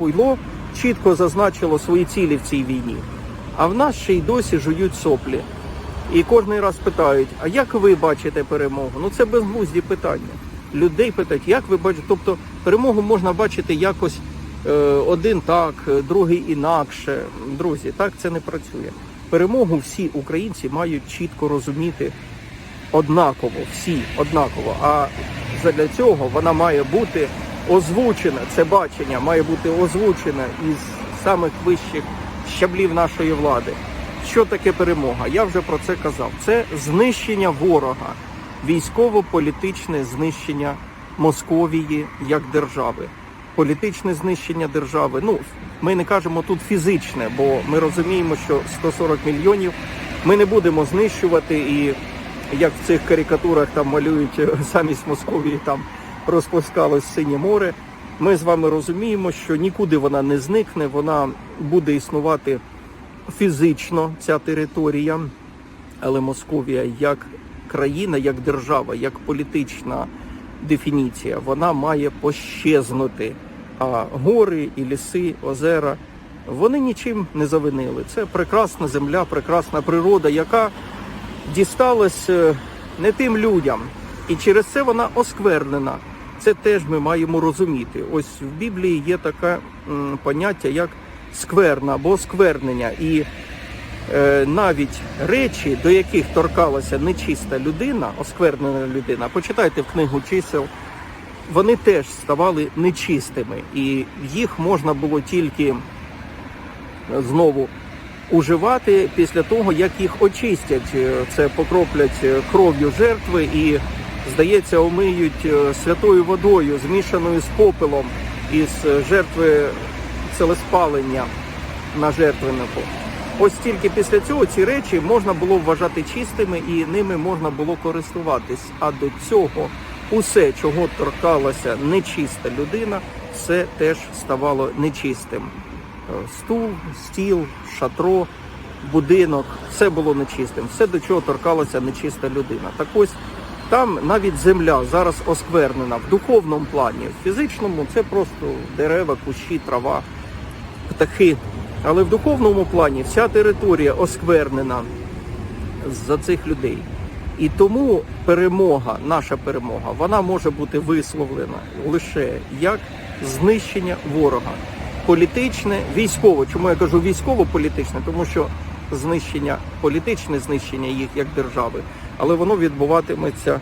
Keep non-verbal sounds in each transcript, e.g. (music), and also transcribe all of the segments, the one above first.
пуйло чітко зазначило свої цілі в цій війні. А в нас ще й досі жують соплі. І кожен раз питають: а як ви бачите перемогу? Ну це безглузді питання. Людей питають, як ви бачите? Тобто перемогу можна бачити якось е, один так, другий інакше. Друзі, так це не працює. Перемогу всі українці мають чітко розуміти однаково, всі однаково. А для цього вона має бути озвучена. Це бачення має бути озвучене із самих вищих щаблів нашої влади. Що таке перемога? Я вже про це казав. Це знищення ворога, військово-політичне знищення Московії як держави, політичне знищення держави. Ну ми не кажемо тут фізичне, бо ми розуміємо, що 140 мільйонів ми не будемо знищувати і як в цих карикатурах там малюють е, (laughs) замість Московії там розпускалось синє море. Ми з вами розуміємо, що нікуди вона не зникне, вона буде існувати фізично, ця територія, але Московія як країна, як держава, як політична дефініція, вона має пощезнути. А гори і ліси, озера, вони нічим не завинили. Це прекрасна земля, прекрасна природа, яка дісталась е, не тим людям, і через це вона осквернена. Це теж ми маємо розуміти. Ось в Біблії є таке поняття, як скверна або осквернення. І е, навіть речі, до яких торкалася нечиста людина, осквернена людина, почитайте в книгу чисел, вони теж ставали нечистими, і їх можна було тільки знову уживати після того, як їх очистять. Це покроплять е, кров'ю жертви і, здається, омиють е, святою водою, змішаною з попелом із е, жертви целеспалення на жертвеннику. Ось тільки після цього ці речі можна було вважати чистими і ними можна було користуватись. А до цього усе, чого торкалася нечиста людина, все теж ставало нечистим. Е, Стул, стіл, шатро, будинок, все було нечистим. Все, до чого торкалася нечиста людина. Так ось там навіть земля зараз осквернена в духовному плані, в фізичному це просто дерева, кущі, трава, птахи. Але в духовному плані вся територія осквернена за цих людей. І тому перемога, наша перемога, вона може бути висловлена лише як знищення ворога. Політичне, військово. Чому я кажу військово-політичне? Тому що знищення, політичне знищення їх як держави, але воно відбуватиметься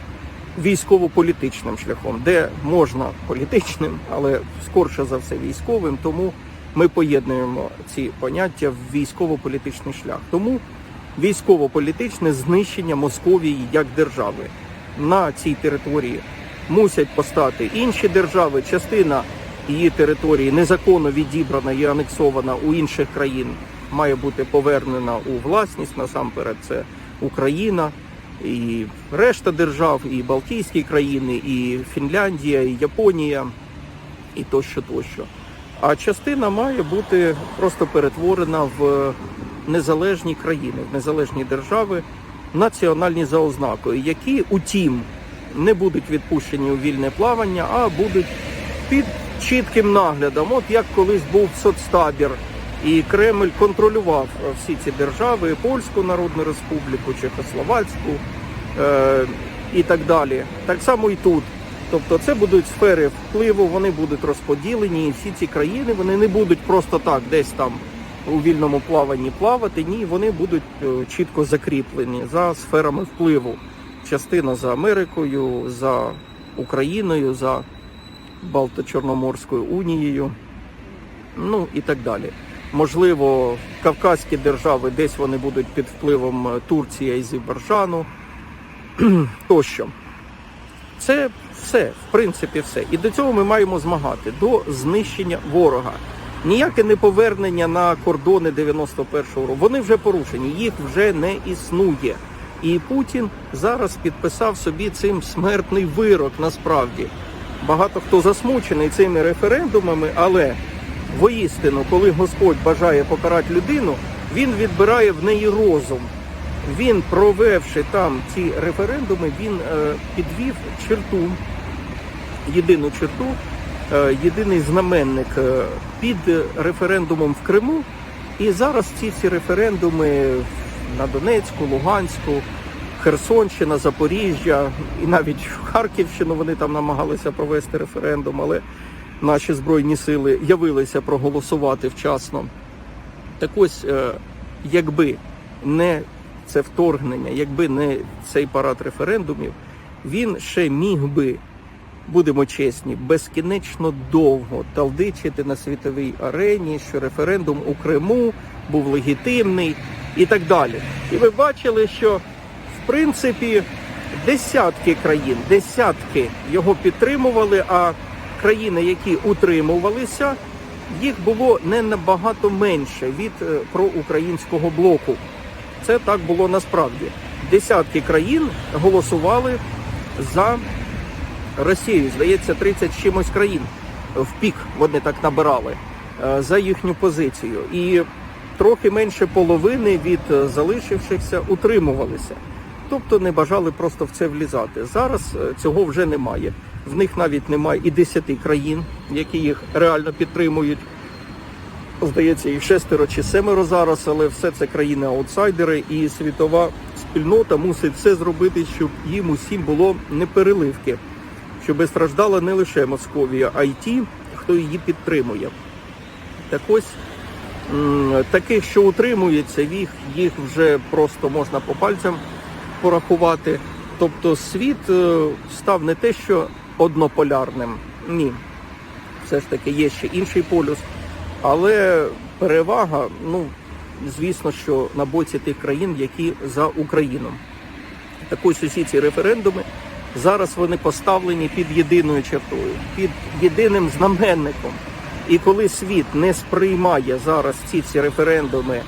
військово-політичним шляхом, де можна політичним, але скорше за все військовим. Тому ми поєднуємо ці поняття в військово-політичний шлях. Тому військово-політичне знищення Московії як держави на цій території мусять постати інші держави. Частина її території незаконно відібрана і анексована у інших країн, має бути повернена у власність. Насамперед, це Україна і решта держав, і Балтійські країни, і Фінляндія, і Японія, і тощо, тощо. А частина має бути просто перетворена в незалежні країни, в незалежні держави, національні за ознакою, які, утім, не будуть відпущені у вільне плавання, а будуть під чітким наглядом. От як колись був соцтабір, і Кремль контролював е, всі ці держави, Польську Народну Республіку, Чехословацьку е, і так далі. Так само і тут. Тобто це будуть сфери впливу, вони будуть розподілені, і всі ці країни вони не будуть просто так десь там у вільному плаванні плавати. Ні, вони будуть е, чітко закріплені за сферами впливу. Частина за Америкою, за Україною, за Балто-Чорноморською унією, ну і так далі. Можливо, Кавказькі держави десь вони будуть під впливом е, Турції Азербайджану (clears throat) тощо. Це все, в принципі, все. І до цього ми маємо змагати до знищення ворога. Ніяке не повернення на кордони 91-го року. Вони вже порушені, їх вже не існує. І Путін зараз підписав собі цим смертний вирок насправді. Багато хто засмучений цими референдумами, але воістину, коли Господь бажає покарати людину, він відбирає в неї розум. Він, провевши там ці референдуми, він е, підвів черту, єдину черту, е, єдиний знаменник е, під референдумом в Криму. І зараз ці всі референдуми на Донецьку, Луганську, Херсонщина, Запоріжжя і навіть Харківщину вони там намагалися провести референдум, але наші збройні сили явилися проголосувати вчасно. Так ось, е, якби не це вторгнення, якби не цей парад референдумів, він ще міг би, будемо чесні, безкінечно довго талдичити на світовій арені, що референдум у Криму був легітимний і так далі. І ви бачили, що в принципі десятки країн, десятки його підтримували, а країни, які утримувалися, їх було не набагато менше від е, проукраїнського блоку. Це так було насправді. Десятки країн голосували за Росію. Здається, 30 з чимось країн в пік вони так набирали е, за їхню позицію. І трохи менше половини від е, залишившихся утримувалися. Тобто не бажали просто в це влізати. Зараз цього вже немає. В них навіть немає і 10 країн, які їх реально підтримують. Здається, їх шестеро чи семеро зараз, але все це країни-аутсайдери, і світова спільнота мусить все зробити, щоб їм усім було не переливки, щоб страждала не лише Московія, а й ті, хто її підтримує. Так ось таких, що утримується, їх, їх вже просто можна по пальцям порахувати. Тобто світ е, став не те, що однополярним. Ні. Все ж таки є ще інший полюс. Але перевага, ну, звісно, що на боці тих країн, які за Україну. Так ось усі ці референдуми зараз вони поставлені під єдиною чертою, під єдиним знаменником. І коли світ не сприймає зараз ці всі референдуми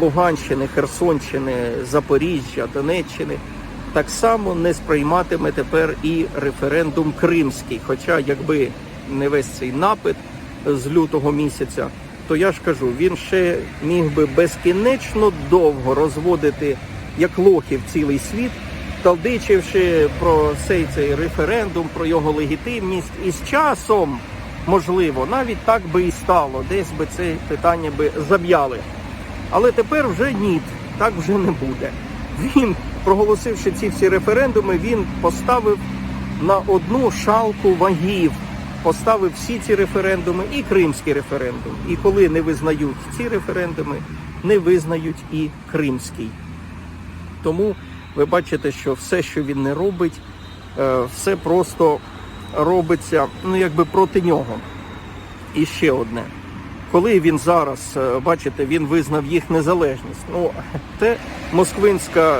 Луганщини, Херсонщини, Запоріжжя, Донеччини, так само не сприйматиме тепер і референдум Кримський. Хоча, якби не весь цей напит з лютого місяця, то я ж кажу, він ще міг би безкінечно довго розводити як лохів цілий світ, талдичивши про цей цей референдум, про його легітимність, і з часом, можливо, навіть так би і стало, десь би це питання би заб'яли. Але тепер вже ні, так вже не буде. Він, проголосивши ці всі референдуми, він поставив на одну шалку вагів, поставив всі ці референдуми і кримський референдум. І коли не визнають ці референдуми, не визнають і кримський. Тому ви бачите, що все, що він не робить, е, все просто робиться ну якби проти нього. І ще одне. Коли він зараз, е, бачите, він визнав їх незалежність. Ну, це москвинська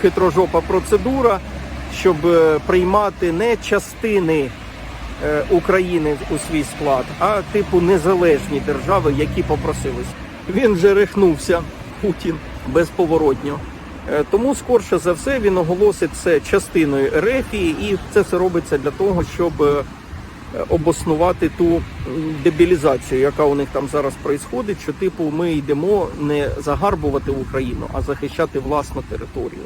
хитрожопа процедура, щоб е, приймати не частини е, України у свій склад, а типу незалежні держави, які попросились. Він вже рехнувся, Путін безповоротньо. Тому скорше за все він оголосить це частиною Ерефії, і це все робиться для того, щоб обоснувати ту дебілізацію, яка у них там зараз проїсходить, що типу ми йдемо не загарбувати Україну, а захищати власну територію.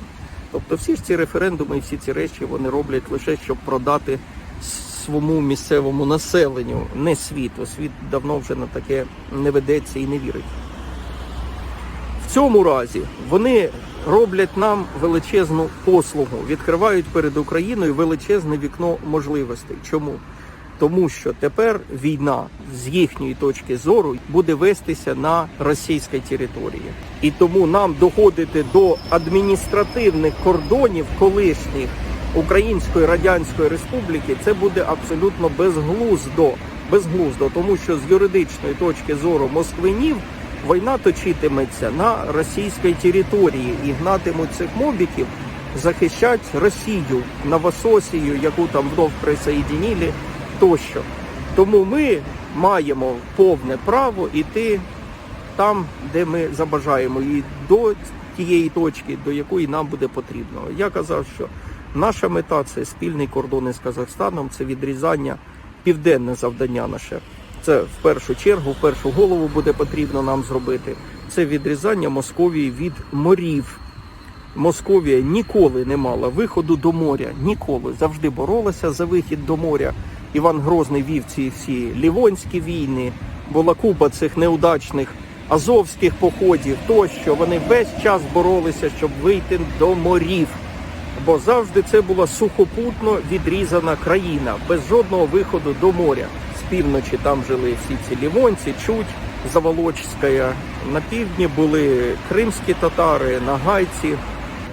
Тобто всі ж ці референдуми і всі ці речі вони роблять лише щоб продати своєму місцевому населенню, не світу. Світ давно вже на таке не ведеться і не вірить. В цьому разі вони роблять нам величезну послугу, відкривають перед Україною величезне вікно можливостей. Чому? Тому що тепер війна з їхньої точки зору буде вестися на російській території, і тому нам доходити до адміністративних кордонів колишніх Української Радянської Республіки це буде абсолютно безглуздо. Безглуздо, тому що з юридичної точки зору москвинів війна точитиметься на російській території і гнатимуть цих мобіків захищати Росію, Новососію, яку там вновь присоєдинили, тощо. Тому ми маємо повне право йти там, де ми забажаємо, і до тієї точки, до якої нам буде потрібно. Я казав, що наша мета це спільний кордон із Казахстаном, це відрізання південне завдання наше. Це в першу чергу, в першу голову буде потрібно нам зробити. Це відрізання Московії від морів. Московія ніколи не мала виходу до моря, ніколи завжди боролася за вихід до моря. Іван Грозний вів ці всі лівонські війни, була купа цих неудачних азовських походів тощо. Вони весь час боролися, щоб вийти до морів. Бо завжди це була сухопутно відрізана країна, без жодного виходу до моря. З півночі там жили всі ці лівонці, чуть, Заволочська. На півдні були кримські татари, нагайці.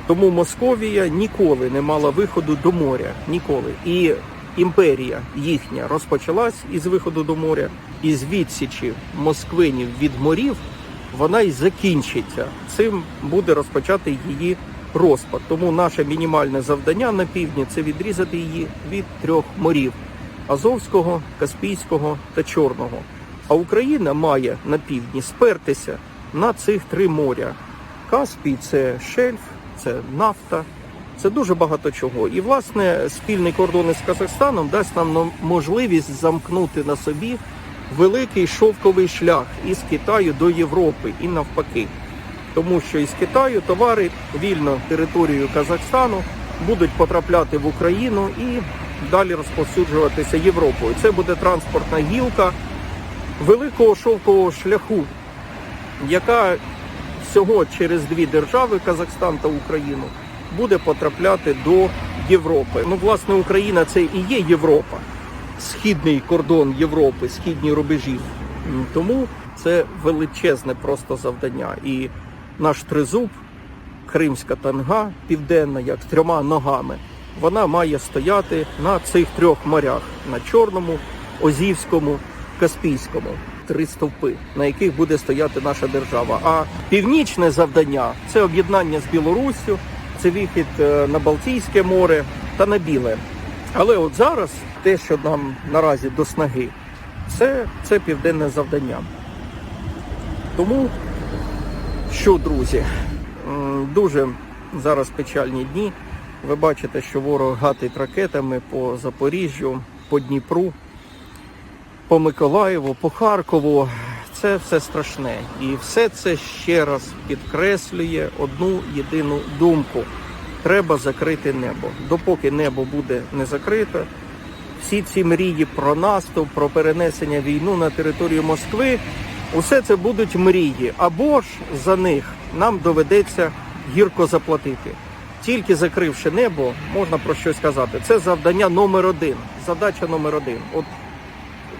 Тому Московія ніколи не мала виходу до моря. Ніколи. І імперія їхня розпочалась із виходу до моря, і з відсічі москвинів від морів вона й закінчиться. Цим буде розпочати її розпад. Тому наше мінімальне завдання на півдні це відрізати її від трьох морів: Азовського, Каспійського та Чорного. А Україна має на півдні спертися на цих три моря. Каспій це шельф, це нафта, це дуже багато чого. І власне спільний кордон із Казахстаном дасть нам можливість замкнути на собі великий шовковий шлях із Китаю до Європи і навпаки. Тому що із Китаю товари вільно територією Казахстану будуть потрапляти в Україну і далі розповсюджуватися Європою. Це буде транспортна гілка великого шовкового шляху, яка всього через дві держави Казахстан та Україну буде потрапляти до Європи. Ну, власне, Україна це і є Європа, східний кордон Європи, східні рубежі. Тому це величезне просто завдання. І наш тризуб, Кримська танга, південна, як з трьома ногами, вона має стояти на цих трьох морях: на Чорному, Озівському, Каспійському. Три стовпи, на яких буде стояти наша держава. А північне завдання це об'єднання з Білоруссю, це вихід е, на Балтійське море та на Біле. Але от зараз те, що нам наразі до снаги, це, це південне завдання. Тому що, друзі, дуже зараз печальні дні. Ви бачите, що ворог гатить ракетами по Запоріжжю, по Дніпру, по Миколаєву, по Харкову. Це все страшне. І все це ще раз підкреслює одну єдину думку. Треба закрити небо. Допоки небо буде не закрите, всі ці мрії про наступ, про перенесення війну на територію Москви, усе це будуть мрії. Або ж за них нам доведеться гірко заплатити. Тільки закривши небо, можна про щось сказати. Це завдання номер один. Задача номер один. От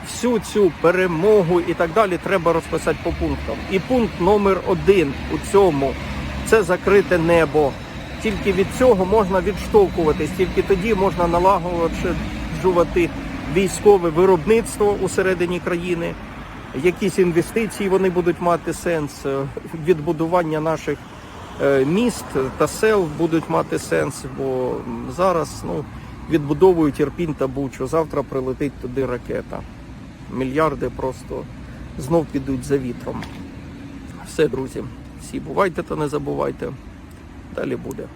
всю цю перемогу і так далі треба розписати по пунктам. І пункт номер один у цьому це закрите небо. Тільки від цього можна відштовхуватись, тільки тоді можна налагоджувати військове виробництво усередині країни. Якісь інвестиції вони будуть мати сенс, е, відбудування наших е, міст та сел будуть мати сенс, бо зараз ну, відбудовують Ірпінь та Бучу. Завтра прилетить туди ракета. Мільярди просто знов підуть за вітром. Все, друзі, всі бувайте та не забувайте. Далі буде.